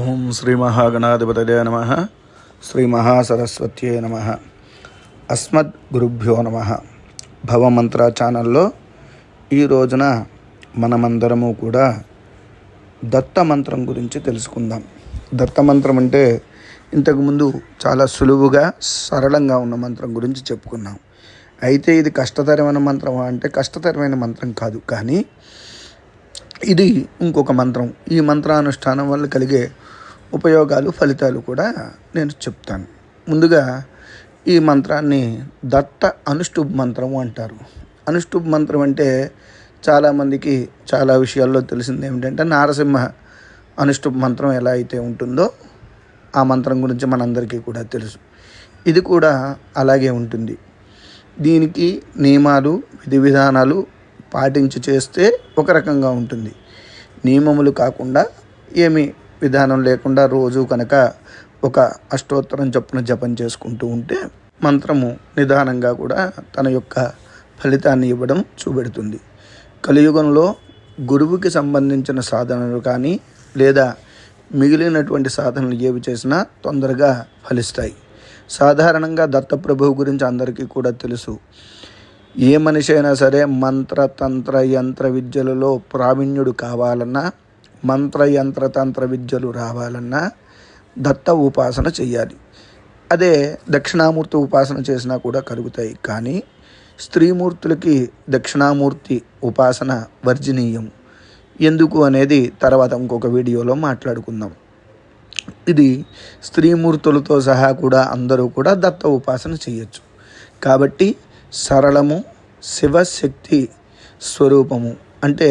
ఓం శ్రీ మహాగణాధిపతయ నమ. శ్రీ మహాసరస్వత్యే నమ. అస్మద్ గురుభ్యో నమ. భవమంత్ర ఛానల్లో ఈ రోజున మనమందరము కూడా దత్త మంత్రం గురించి తెలుసుకుందాం. దత్త మంత్రం అంటే ఇంతకుముందు చాలా సులువుగా సరళంగా ఉన్న మంత్రం గురించి చెప్పుకున్నాం. అయితే ఇది కష్టతరమైన మంత్రం అంటే కష్టతరమైన మంత్రం కాదు. కానీ ఇది ఇంకొక మంత్రం. ఈ మంత్రానుష్ఠానం వల్ల కలిగే ఉపయోగాలు ఫలితాలు కూడా నేను చెప్తాను. ముందుగా ఈ మంత్రాన్ని దత్త అనుష్ఠుబ్ మంత్రము అంటారు. అనుష్ఠుబ్ మంత్రం అంటే చాలామందికి చాలా విషయాల్లో తెలిసింది ఏమిటంటే నారసింహ అనుష్ఠుబ్ మంత్రం ఎలా అయితే ఉంటుందో ఆ మంత్రం గురించి మనందరికీ కూడా తెలుసు. ఇది కూడా అలాగే ఉంటుంది. దీనికి నియమాలు విధి విధానాలు పాటించి చేస్తే ఒక రకంగా ఉంటుంది. నియమములు కాకుండా ఏమి విధానం లేకుండా రోజు కనుక ఒక అష్టోత్తరం చొప్పున జపం చేసుకుంటూ ఉంటే మంత్రము నిదానంగా కూడా తన యొక్క ఫలితాన్ని ఇవ్వడం చూపెడుతుంది. కలియుగంలో గురువుకి సంబంధించిన సాధనలు కానీ లేదా మిగిలినటువంటి సాధనలు ఏవి చేసినా తొందరగా ఫలిస్తాయి. సాధారణంగా దత్తప్రభువు గురించి అందరికీ కూడా తెలుసు. ఏ మనిషి అయినా సరే మంత్ర తంత్ర యంత్ర విద్యలలో ప్రావీణ్యుడు కావాలన్నా మంత్ర యంత్ర తంత్ర విద్యలు రావాలన్నా దత్త ఉపాసన చెయ్యాలి. అదే దక్షిణామూర్తి ఉపాసన చేసినా కూడా కలుగుతాయి కానీ స్త్రీమూర్తులకి దక్షిణామూర్తి ఉపాసన వర్జనీయం. ఎందుకు అనేది తర్వాత ఇంకొక వీడియోలో మాట్లాడుకుందాం. ఇది స్త్రీమూర్తులతో సహా కూడా అందరూ కూడా దత్త ఉపాసన చేయొచ్చు కాబట్టి సరళము శివశక్తి స్వరూపము. అంటే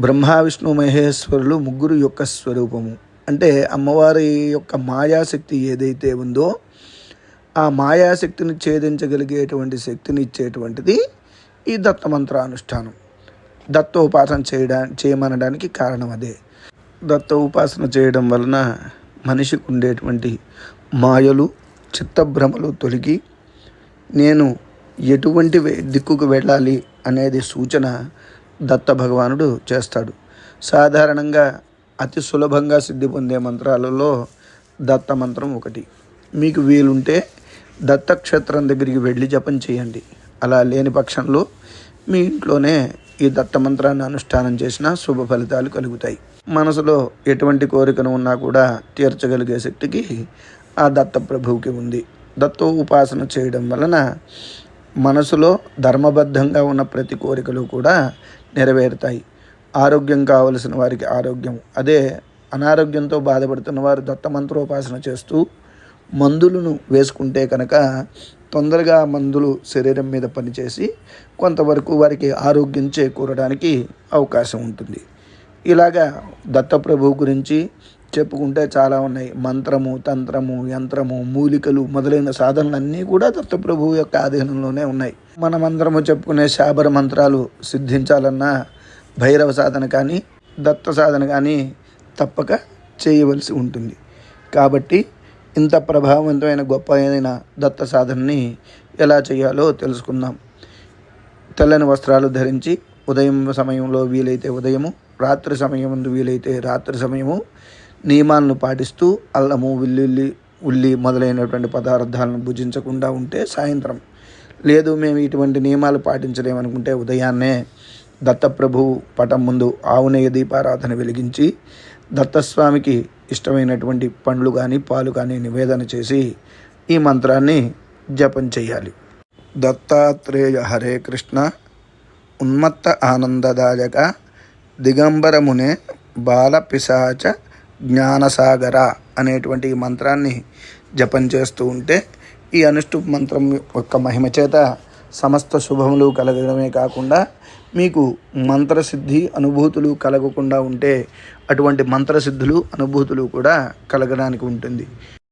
బ్రహ్మ విష్ణు మహేశ్వరులు ముగ్గురు యొక్క స్వరూపము. అంటే అమ్మవారి యొక్క మాయాశక్తి ఏదైతే ఉందో ఆ మాయాశక్తిని ఛేదించగలిగేటువంటి శక్తిని ఇచ్చేటువంటిది ఈ దత్తమంత్రానుష్ఠానం. దత్త ఉపాసన చేయడా చేయమనడానికి కారణం అదే. దత్త ఉపాసన చేయడం వలన మనిషికి ఉండేటువంటి మాయలు చిత్తభ్రమలు తొలగి నేను ఎటువంటి దిక్కుకు వెళ్ళాలి అనేది సూచన దత్త భగవానుడు చేస్తాడు. సాధారణంగా అతి సులభంగా సిద్ధి పొందే మంత్రాలలో దత్త మంత్రం ఒకటి. మీకు వీలుంటే దత్తక్షేత్రం దగ్గరికి వెళ్ళి జపం చేయండి. అలా లేని పక్షంలో మీ ఇంట్లోనే ఈ దత్త మంత్రాన్ని అనుష్ఠానం చేసిన శుభ ఫలితాలు కలుగుతాయి. మనసులో ఎటువంటి కోరికను ఉన్నా కూడా తీర్చగలిగే శక్తికి ఆ దత్త ప్రభువుకి ఉంది. దత్త ఉపాసన చేయడం వలన మనసులో ధర్మబద్ధంగా ఉన్న ప్రతి కోరికలు కూడా నెరవేరుతాయి. ఆరోగ్యం కావలసిన వారికి ఆరోగ్యం. అదే అనారోగ్యంతో బాధపడుతున్న వారు దత్త మంత్రోపాసన చేస్తూ మందులను వేసుకుంటే కనుక తొందరగా మందులు శరీరం మీద పనిచేసి కొంతవరకు వారికి ఆరోగ్యం చేకూరడానికి అవకాశం ఉంటుంది. ఇలాగా దత్తప్రభువు గురించి చెప్పుకుంటే చాలా ఉన్నాయి. మంత్రము తంత్రము యంత్రము మూలికలు మొదలైన సాధనలన్నీ కూడా దత్తప్రభువు యొక్క ఆధీనంలోనే ఉన్నాయి. మనమందరము చెప్పుకునే శాబర మంత్రాలు సిద్ధించాలన్నా భైరవ సాధన కానీ దత్త సాధన కానీ తప్పక చేయవలసి ఉంటుంది. కాబట్టి ఇంత ప్రభావవంతమైన గొప్ప అయిన దత్త సాధనని ఎలా చేయాలో తెలుసుకుందాం. తెల్లని వస్త్రాలు ధరించి ఉదయం సమయంలో వీలైతే ఉదయము రాత్రి సమయం ముందు వీలైతే రాత్రి సమయము నియమాలను పాటిస్తూ అల్లము వెల్లుల్లి ఉల్లి మొదలైనటువంటి పదార్థాలను భుజించకుండా ఉంటే సాయంత్రం. లేదు మేము ఇటువంటి నియమాలు పాటించలేమనుకుంటే ఉదయాన్నే దత్తప్రభువు పటం ముందు ఆవునేయ దీపారాధన వెలిగించి దత్తస్వామికి ఇష్టమైనటువంటి పండ్లు కానీ పాలు కానీ నివేదన చేసి ఈ మంత్రాన్ని జపం చేయాలి. దత్తాత్రేయ హరే కృష్ణ. ఉన్మత్త ఆనందదాయక. దిగంబరమునే బాల పిశాచ. జ్ఞానసాగర అనేటువంటి ఈ మంత్రాన్ని జపం చేస్తూ ఉంటే ఈ అనుష్ఠు మంత్రం యొక్క మహిమ చేత సమస్త శుభములు కలగడమే కాకుండా మీకు మంత్రసిద్ధి అనుభూతులు కలగకుండా ఉంటే అటువంటి మంత్రసిద్ధులు అనుభూతులు కూడా కలగడానికి ఉంటుంది.